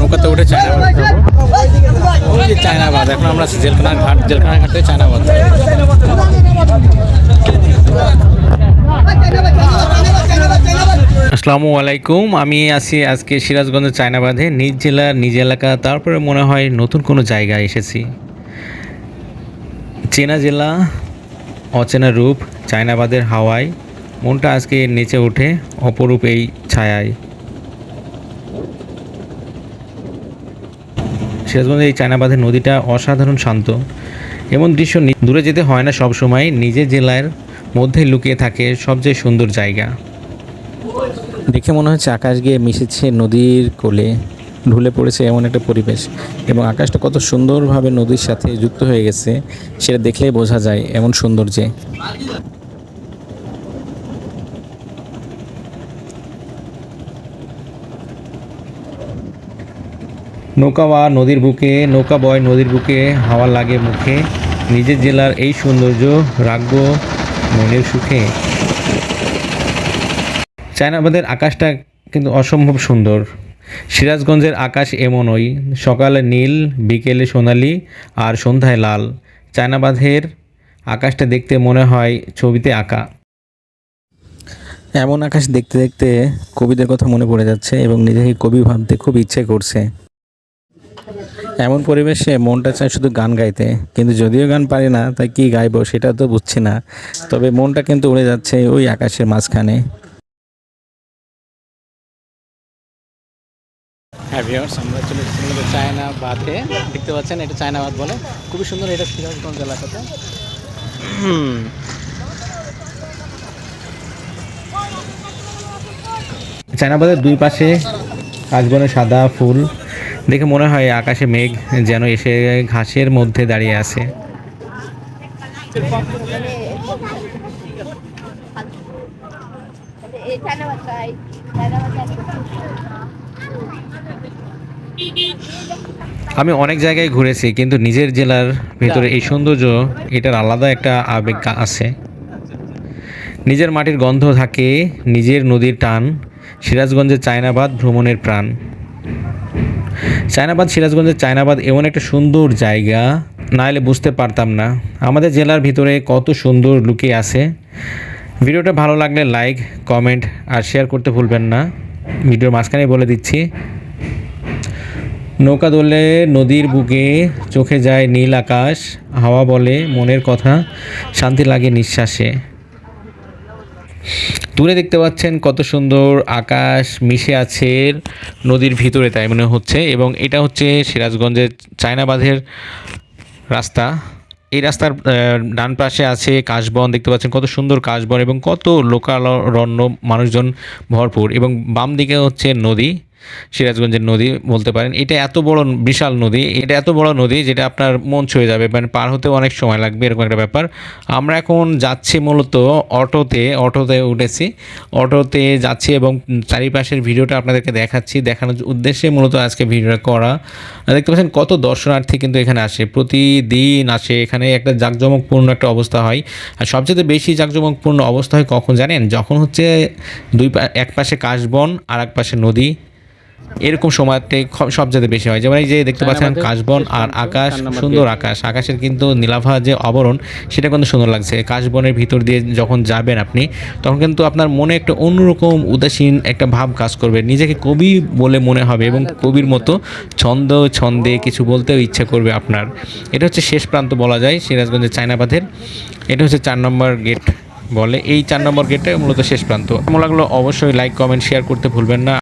নৌকাতে উঠে চায়নাবাদ যাব। ওই যে চায়নাবাদ, এখন আমরা আছি জেলখানার ঘাট জেলখানার ঘাট থেকে চায়নাবাদ আসসালামু আলাইকুম, আমি আছি আজকে সিরাজগঞ্জের চায়নাবাদে, নিজ জেলার নিজ এলাকা, তারপরে মনে হয় নতুন কোনো জায়গায় এসেছি। চেনা জেলা, অচেনা রূপ, চায়নাবাদের হাওয়ায়, মনটা আজকে নেচে ওঠে অপরূপ এই ছায়ায়। সিরাজগঞ্জের এই চায়নাবাদের নদীটা অসাধারণ শান্ত। এমন দৃশ্য দূরে যেতে হয় না সব সময় নিজের জেলার মধ্যে লুকিয়ে থাকে সবচেয়ে সুন্দর জায়গা। দেখে মনে হচ্ছে আকাশ গিয়ে মিশেছে নদীর কোলে, ঢুলে পড়েছে এমন একটা পরিবেশ। এবং আকাশটা কত সুন্দরভাবে নদীর সাথে যুক্ত হয়ে গেছে, সেটা দেখলেই বোঝা যায় এমন সৌন্দর্যে। নৌকা বা নদীর বুকে, নৌকা বয় নদীর বুকে হাওয়া লাগে মুখে। নিজের জেলার এই সৌন্দর্য রাখব মনের সুখে। চায়নাবাদের আকাশটা কিন্তু অসম্ভব সুন্দর। সিরাজগঞ্জের আকাশ এমনই, সকালে নীল, বিকেলে সোনালি আর সন্ধ্যায় লাল। চায়নাবাদের আকাশটা দেখতে মনে হয় ছবিতে আঁকা। এমন আকাশ দেখতে দেখতে কবিদের কথা মনে পড়ে যাচ্ছে এবং নিজেকে কবি ভাবতে খুব ইচ্ছে করছে। এমন পরিবেশে মনটা চায় শুধু গান গাইতে কিন্তু যদিও গান পারি না তাই কি গাইবো সেটা তো বুঝছি না। তবে মনটা কিন্তু উড়ে যাচ্ছে ওই আকাশের মাঝখানে। হ্যাঁ ভিউয়ার্স আমরা চলে এসেছি মূলত চায়নাবাদে। দেখতে পাচ্ছেন এটা চায়নাবাদ বলে। খুবই সুন্দর এটা সিরাজগঞ্জ এলাকাতে। হুম। চায়নাবাদের দুই পাশে কাশবনে সাদা ফুল। দেখে মনে হয় আকাশে মেঘ যেন এসে ঘাসের মধ্যে দাঁড়িয়ে আছে। আমি অনেক জায়গায় ঘুরেছি, কিন্তু নিজের জেলার ভিতরে এই সৌন্দর্য, এটার আলাদা একটা আবেগ আছে। নিজের মাটির গন্ধ থাকে, নিজের নদীর টান, সিরাজগঞ্জের চায়নাবাদ ভ্রমণের প্রাণ। চায়নাবাদ, সিরাজগঞ্জের চায়নাবাদ এমন একটা সুন্দর জায়গা, না এলে বুঝতে পারতাম না। আমাদের জেলার ভিতরে কত সুন্দর লুকিয়ে আছে। ভিডিওটা ভালো লাগলে লাইক কমেন্ট আর শেয়ার করতে ভুলবেন না। ভিডিওর মাঝখানে বলে দিচ্ছি, নৌকা দোলে নদীর বুকে চোখে যায় নীল আকাশ, হাওয়া বলে মনের কথা, শান্তি লাগে নিঃশ্বাসে। দূরে দেখতে পাচ্ছেন কত সুন্দর আকাশ মিশে আছে নদীর ভিতরে, তাই মনে হচ্ছে। এবং এটা হচ্ছে সিরাজগঞ্জের চায়নাবাঁধের রাস্তা। এই রাস্তার ডান পাশে আছে কাশবন, দেখতে পাচ্ছেন কত সুন্দর কাশবন এবং কত লোকালরণ্য মানুষজন ভরপুর। এবং বাম দিকে হচ্ছে নদী। সিরাজগঞ্জের নদী বলতে পারেন। এটা এত বড় বিশাল নদী, এটা এত বড় নদী যেটা আপনার মন ছুঁয়ে যাবে মানে পার হতেও অনেক সময় লাগবে, এরকম একটা ব্যাপার। আমরা এখন যাচ্ছি মূলত অটোতে অটোতে উঠেছি। অটোতে যাচ্ছি এবং চারিপাশের ভিডিওটা আপনাদেরকে দেখাচ্ছি। দেখানোর উদ্দেশ্যে মূলত আজকে ভিডিওটা করা। দেখতে পাচ্ছেন কত দর্শনার্থী কিন্তু এখানে আসে। প্রতিদিন আসে। এখানে একটা জাঁকজমকপূর্ণ একটা অবস্থা হয়। আর সবচেয়ে বেশি জাঁকজমকপূর্ণ অবস্থা হয় কখন জানেন? যখন হচ্ছে দুই এক পাশে কাশবন আর এক পাশে নদী। এরকম সময়তে খ- সবচেয়ে বেশি হয়। যেমন এই যে দেখতে পাচ্ছেন কাশবন আর আকাশ সুন্দর আকাশ। আকাশের কিন্তু নীলাভা যে আবরণ সেটা কিন্তু সুন্দর লাগছে। কাশবনের ভিতর দিয়ে যখন যাবেন আপনি তখন কিন্তু আপনার মনে একটা অন্যরকম উদাসীন একটা ভাব কাজ করবে। নিজেকে কবি বলে মনে হবে এবং কবির মতো ছন্দ ছন্দে কিছু বলতেও ইচ্ছা করবে আপনার। এটা হচ্ছে শেষ প্রান্ত বলা যায় সিরাজগঞ্জের চায়নাবাদের। এটা হচ্ছে চার নম্বর গেট বলে। এই চার নম্বর গেটটা মূলত শেষ প্রান্ত। কেমন লাগল অবশ্যই লাইক কমেন্ট শেয়ার করতে ভুলবেন না।